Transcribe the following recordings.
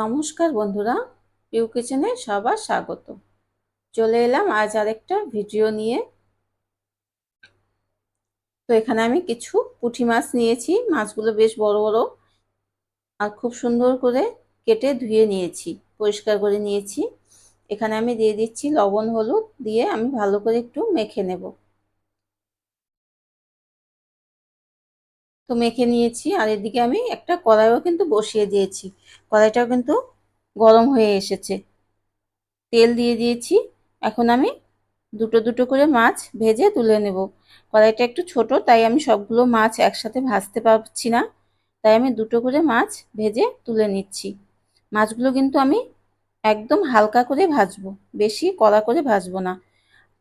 নমস্কার বন্ধুরা পিউ কিচেনে সবার স্বাগত। চলে এলাম আজ আরেকটা ভিডিও নিয়ে। তো এখানে আমি কিছু পুঁটি মাছ নিয়েছি, মাছগুলো বেশ বড় বড় আর খুব সুন্দর করে কেটে ধুয়ে নিয়েছি, পরিষ্কার করে নিয়েছি। এখানে আমি দিয়ে দিচ্ছি লবণ, হলুদ দিয়ে আমি ভালো করে একটু মেখে নেব। তো মেখে নিয়েছি। আর এদিকে আমি একটা কড়াইও কিন্তু বসিয়ে দিয়েছি। কড়াইটাও কিন্তু গরম হয়ে এসেছে। তেল দিয়ে দিয়েছি। এখন আমি দুটো দুটো করে মাছ ভেজে তুলে নেব। কড়াইটা একটু ছোট, তাই আমি সবগুলো মাছ একসাথে ভাজতে পারছি না। তাই আমি দুটো করে মাছ ভেজে তুলে নিচ্ছি। মাছগুলো কিন্তু আমি একদম হালকা করে ভাজবো, বেশি কড়া করে ভাজবো না।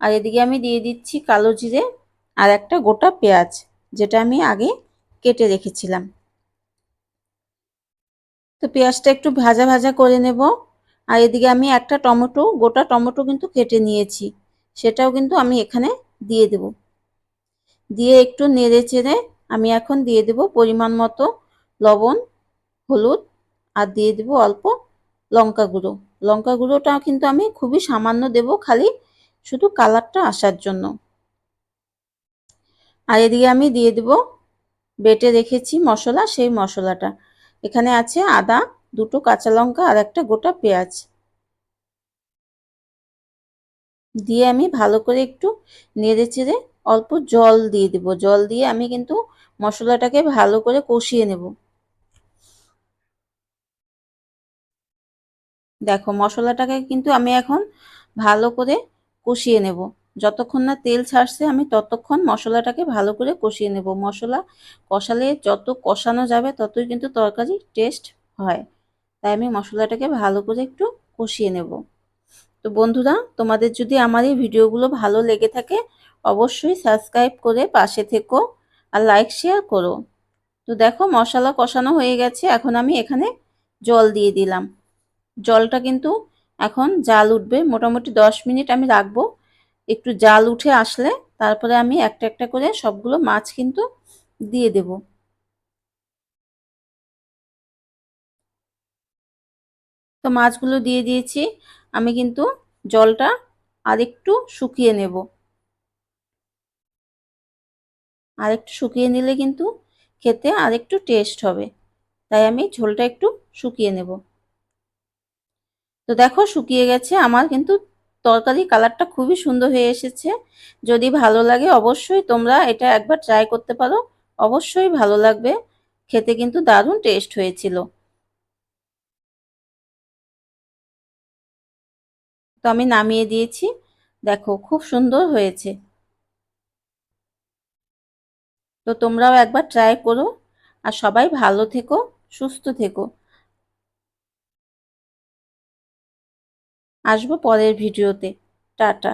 আর এদিকে আমি দিয়ে দিচ্ছি কালো জিরে আর একটা গোটা পেঁয়াজ, যেটা আমি আগে কেটে রেখেছিলাম। তো পেঁয়াজটা একটু ভাজা ভাজা করে নেব। আর এদিকে আমি একটা টমেটো, গোটা টমেটো কিন্তু কেটে নিয়েছি। সেটাও কিন্তু আমি এখানে দিয়ে দেব। দিয়ে একটু নেড়ে চেড়ে আমি এখন দিয়ে দেব পরিমাণ মতো লবণ, হলুদ, আর দিয়ে দেব অল্প লঙ্কা গুঁড়ো। লঙ্কা গুঁড়োটা কিন্তু আমি খুবই সামান্য দেব খালি শুধু কালারটা আসার জন্য। আর এদিকে আমি দিয়ে দেব বেটে রেখেছি মশলা, সেই মশলাটা। এখানে আছে আদা, দুটো কাঁচা লঙ্কা আর একটা গোটা পেঁয়াজ। দিয়ে আমি ভালো করে একটু নেড়ে চেড়ে অল্প জল দিয়ে দেব। জল দিয়ে আমি কিন্তু মশলাটাকে ভালো করে কষিয়ে নেব। দেখো, মশলাটাকে কিন্তু আমি এখন ভালো করে কষিয়ে নেব। যতক্ষণ না তেল ছাড়ছে, আমি ততক্ষণ মশলাটাকে ভালো করে কষিয়ে নেব। মশলা কষালে যত কষানো যাবে, ততই কিন্তু তরকারি টেস্ট হয়। তাই আমি মশলাটাকে ভালো করে একটু কষিয়ে নেব। তো বন্ধুরা, তোমাদের যদি আমার এই ভিডিওগুলো ভালো লেগে থাকে, অবশ্যই সাবস্ক্রাইব করে পাশে থেকো আর লাইক শেয়ার করো। তো দেখো, মশলা কষানো হয়ে গেছে। এখন আমি এখানে জল দিয়ে দিলাম। জলটা কিন্তু এখন জাল উঠবে। মোটামুটি দশ মিনিট আমি রাখব। একটু জাল উঠে আসলে তারপরে আমি একটা একটা করে সবগুলো মাছ কিন্তু দিয়ে দেব। তো মাছগুলো দিয়ে দিয়েছি, আমি কিন্তু জলটা আরেকটু শুকিয়ে নেব। আর একটু শুকিয়ে নিলে কিন্তু খেতে আরেকটু টেস্ট হবে, তাই আমি ঝোলটা একটু শুকিয়ে নেব। তো দেখো শুকিয়ে গেছে, আমার কিন্তু তরকারি কালারটা খুবই সুন্দর হয়ে এসেছে। যদি ভালো লাগে অবশ্যই তোমরা এটা একবার ট্রাই করতে পারো। অবশ্যই ভালো লাগবে। খেতে কিন্তু দারুণ টেস্ট হয়েছিল। তো আমি নামিয়ে দিয়েছি। দেখো খুব সুন্দর হয়েছে। তো তোমরাও একবার ট্রাই করো। আর সবাই ভালো থেকো, সুস্থ থেকো। আসব পরের ভিডিওতে। টাটা।